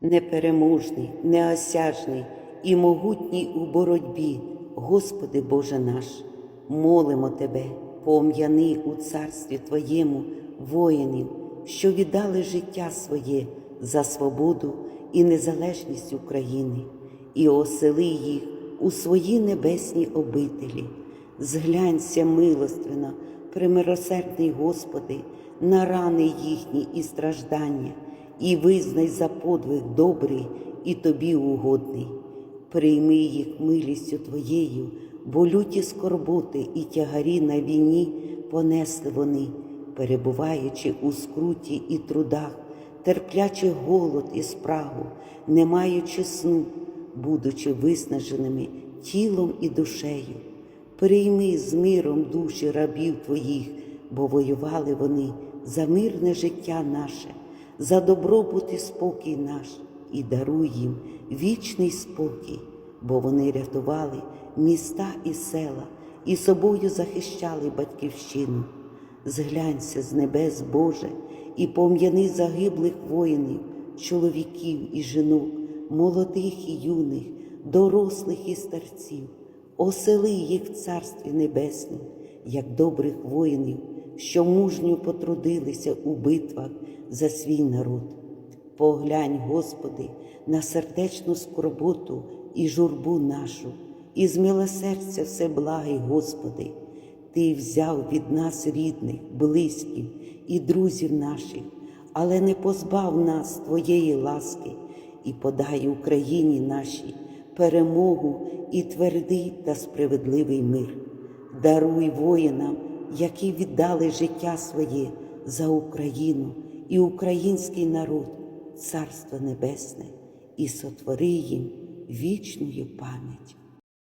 непереможний, неосяжний і могутній у боротьбі, Господи Боже наш, молимо Тебе, пом'яни у царстві Твоєму воїнів, що віддали життя своє за свободу і незалежність України, і осели їх у свої небесні обителі. Зглянься милостивно, примиросердний Господи, на рани їхні і страждання, і визнай за подвиг добрий і тобі угодний. Прийми їх милістю Твоєю, бо люті скорботи і тягарі на війні понесли вони, перебуваючи у скруті і трудах, терплячи голод і спрагу, не маючи сну, будучи виснаженими тілом і душею. Прийми з миром душі рабів Твоїх, бо воювали вони за мирне життя наше, за добробут і спокій наш, і даруй їм вічний спокій, бо вони рятували міста і села, і собою захищали батьківщину. Зглянься з небес, Боже, і пом'яни загиблих воїнів, чоловіків і жінок, молодих і юних, дорослих і старців, осели їх в Царстві Небесному, як добрих воїнів, що мужньо потрудилися у битвах за свій народ. Поглянь, Господи, на сердечну скорботу і журбу нашу, і з милосердя все благий, Господи, Ти взяв від нас рідних, близьких і друзів наших, але не позбав нас Твоєї ласки і подай Україні нашій перемогу і твердий та справедливий мир. Даруй воїнам, які віддали життя своє за Україну і український народ, Царство Небесне, і сотвори їм вічною пам'ять.